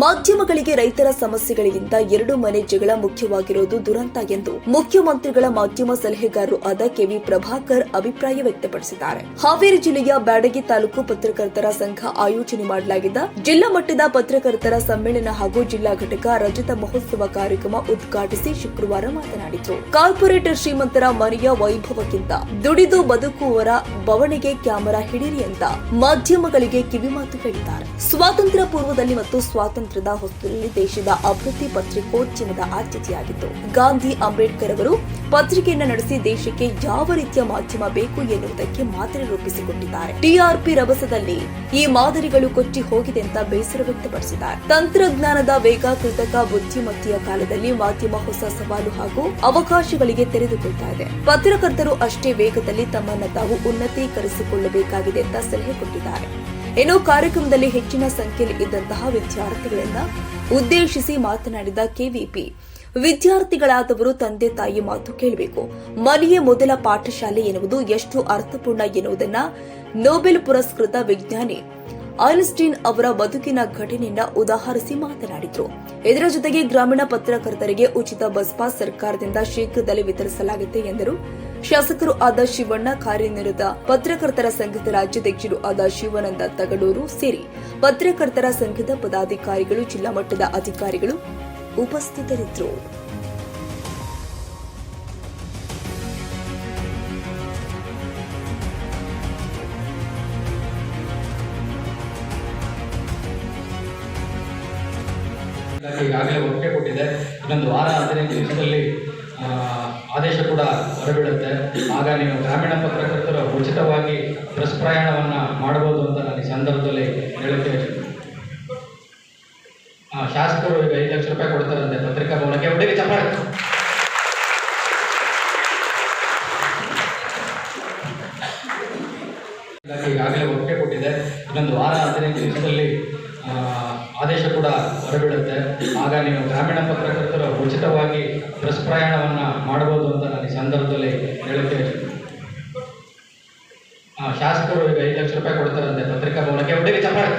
ಮಾಧ್ಯಮಗಳಿಗೆ ರೈತರ ಸಮಸ್ಯೆಗಳಿಗಿಂತ ಎರಡು ಮನೆ ಜಗಳ ಮುಖ್ಯವಾಗಿರುವುದು ದುರಂತ ಎಂದು ಮುಖ್ಯಮಂತ್ರಿಗಳ ಮಾಧ್ಯಮ ಸಲಹೆಗಾರರು ಆದ ಕೆವಿ ಪ್ರಭಾಕರ್ ಅಭಿಪ್ರಾಯ ವ್ಯಕ್ತಪಡಿಸಿದ್ದಾರೆ. ಹಾವೇರಿ ಜಿಲ್ಲೆಯ ಬ್ಯಾಡಗಿ ತಾಲೂಕು ಪತ್ರಕರ್ತರ ಸಂಘ ಆಯೋಜನೆ ಮಾಡಲಾಗಿದ್ದ ಜಿಲ್ಲಾ ಮಟ್ಟದ ಪತ್ರಕರ್ತರ ಸಮ್ಮೇಳನ ಹಾಗೂ ಜಿಲ್ಲಾ ಘಟಕ ರಜತ ಮಹೋತ್ಸವ ಕಾರ್ಯಕ್ರಮ ಉದ್ಘಾಟಿಸಿ ಶುಕ್ರವಾರ ಮಾತನಾಡಿದರು. ಕಾರ್ಪೊರೇಟರ್ ಶ್ರೀಮಂತರ ಮನೆಯ ವೈಭವಕ್ಕಿಂತ ದುಡಿದು ಬದುಕುವವರ ಬವಣೆಗೆ ಕ್ಯಾಮೆರಾ ಹಿಡಿರಿ ಅಂತ ಮಾಧ್ಯಮಗಳಿಗೆ ಕಿವಿಮಾತು ಹೇಳಿದ್ದಾರೆ. ಸ್ವಾತಂತ್ರ್ಯ ಪೂರ್ವದಲ್ಲಿ ಮತ್ತು ಸ್ವಾತಂತ್ರ್ಯದ ಹೊಸದಲ್ಲಿ ದೇಶದ ಅಭಿವೃದ್ಧಿ ಪತ್ರಿಕೋದ್ಯಮದ ಆದ್ಯತೆಯಾಗಿತ್ತು. ಗಾಂಧಿ ಅಂಬೇಡ್ಕರ್ ಅವರು ಪತ್ರಿಕೆಯನ್ನು ನಡೆಸಿ ದೇಶಕ್ಕೆ ಯಾವ ರೀತಿಯ ಮಾಧ್ಯಮ ಬೇಕು ಎನ್ನುವುದಕ್ಕೆ ಮಾದರಿ ರೂಪಿಸಿಕೊಟ್ಟಿದ್ದಾರೆ ಟಿಆರ್ಪಿ ರಭಸದಲ್ಲಿ ಈ ಮಾದರಿಗಳು ಕೊಚ್ಚಿ ಹೋಗಿದೆ ಅಂತ ಬೇಸರ ವ್ಯಕ್ತಪಡಿಸಿದ್ದಾರೆ. ತಂತ್ರಜ್ಞಾನದ ವೇಗ ಕೃತಕ ಬುದ್ಧಿಮತ್ತೆಯ ಕಾಲದಲ್ಲಿ ಮಾಧ್ಯಮ ಹೊಸ ಸವಾಲು ಹಾಗೂ ಅವಕಾಶಗಳಿಗೆ ತೆರೆದುಕೊಳ್ತಾ ಇದೆ. ಪತ್ರಕರ್ತರು ಅಷ್ಟೇ ವೇಗದಲ್ಲಿ ತಮ್ಮನ್ನು ತಾವು ಉನ್ನತೀಕರಿಸಿಕೊಳ್ಳಬೇಕಾಗಿದೆ ಅಂತ ಸಲಹೆ ಕೊಟ್ಟಿದ್ದಾರೆ. ಇನ್ನು ಕಾರ್ಯಕ್ರಮದಲ್ಲಿ ಹೆಚ್ಚಿನ ಸಂಖ್ಯೆಯಲ್ಲಿ ಇದ್ದಂತಹ ವಿದ್ಯಾರ್ಥಿಗಳನ್ನ ಉದ್ದೇಶಿಸಿ ಮಾತನಾಡಿದ ಕೆವಿಪಿ, ವಿದ್ಯಾರ್ಥಿಗಳಾದವರು ತಂದೆ ತಾಯಿ ಮಾತು ಕೇಳಬೇಕು. ಮನೆಯೇ ಮೊದಲ ಪಾಠಶಾಲೆ ಎನ್ನುವುದು ಎಷ್ಟು ಅರ್ಥಪೂರ್ಣ ಎನ್ನುವುದನ್ನ ನೋಬೆಲ್ ಪುರಸ್ಕೃತ ವಿಜ್ಞಾನಿ ಐನ್ಸ್ಟೀನ್ ಅವರ ಬದುಕಿನ ಘಟನೆಯನ್ನ ಉದಾಹರಿಸಿ ಮಾತನಾಡಿದರು. ಇದರ ಜೊತೆಗೆ ಗ್ರಾಮೀಣ ಪತ್ರಕರ್ತರಿಗೆ ಉಚಿತ ಬಸ್ ಪಾಸ್ ಸರ್ಕಾರದಿಂದ ಶೀಘ್ರದಲ್ಲೇ ವಿತರಿಸಲಾಗಿದೆ ಎಂದರು. ಶಾಸಕರು ಆದ ಶಿವಣ್ಣ ಕಾರ್ಯನಿರತ ಪತ್ರಕರ್ತರ ಸಂಘದ ರಾಜ್ಯಾಧ್ಯಕ್ಷರು ಆದ ಶಿವಾನಂದ ತಗಡೂರು ಸೇರಿ ಪತ್ರಕರ್ತರ ಸಂಘದ ಪದಾಧಿಕಾರಿಗಳು ಜಿಲ್ಲಾ ಮಟ್ಟದ ಅಧಿಕಾರಿಗಳು ಉಪಸ್ಥಿತರಿದ್ದರು. ಈಗಾಗಲೇ ಒಪ್ಪಿಗೆ ಕೊಟ್ಟಿದೆ. ಇನ್ನೊಂದು ವಾರ ಹದಿನೈದು ದಿವಸದಲ್ಲಿ ಆ, ಆದೇಶ ಕೂಡ ಹೊರಬೀಳುತ್ತೆ ಆಗ ನೀವು ಗ್ರಾಮೀಣ ಪತ್ರಕರ್ತರು ಉಚಿತವಾಗಿ ಬಸ್ ಪ್ರಯಾಣವನ್ನು ಮಾಡಬಹುದು ಅಂತ ನಾನು ಈ ಸಂದರ್ಭದಲ್ಲಿ ಹೇಳುತ್ತೇನೆ. ಶಾಸಕರು ಈಗ ಐದು ಲಕ್ಷ ರೂಪಾಯಿ ಕೊಡ್ತಾರಂತೆ ಪತ್ರಿಕಾ ಭವನಕ್ಕೆ ಹುಡುಗಿ ಚಪ್ಪಾಳೆ. ಈಗಾಗಲೇ ಒಪ್ಪಿಗೆ ಕೊಟ್ಟಿದೆ. ಇನ್ನೊಂದು ವಾರ ಹದಿನೈದು ದಿವಸದಲ್ಲಿ ಆ, ಆದೇಶ ಕೂಡ ಹೊರಬೀಳುತ್ತೆ ಆಗ ನೀವು ಗ್ರಾಮೀಣ ಪತ್ರಕರ್ತರು ಉಚಿತವಾಗಿ ಬಸ್ ಪ್ರಯಾಣವನ್ನು ಮಾಡಬಹುದು ಅಂತ ನಾನು ಈ ಸಂದರ್ಭದಲ್ಲಿ ಹೇಳುತ್ತೇನೆ. ಶಾಸಕರು ಈಗ ಐದು ಲಕ್ಷ ರೂಪಾಯಿ ಕೊಡ್ತಾರಂತೆ ಪತ್ರಿಕಾ ಭವನಕ್ಕೆ. ಒಟ್ಟಿಗೆ ಚಪ್ಪಾಳೆ.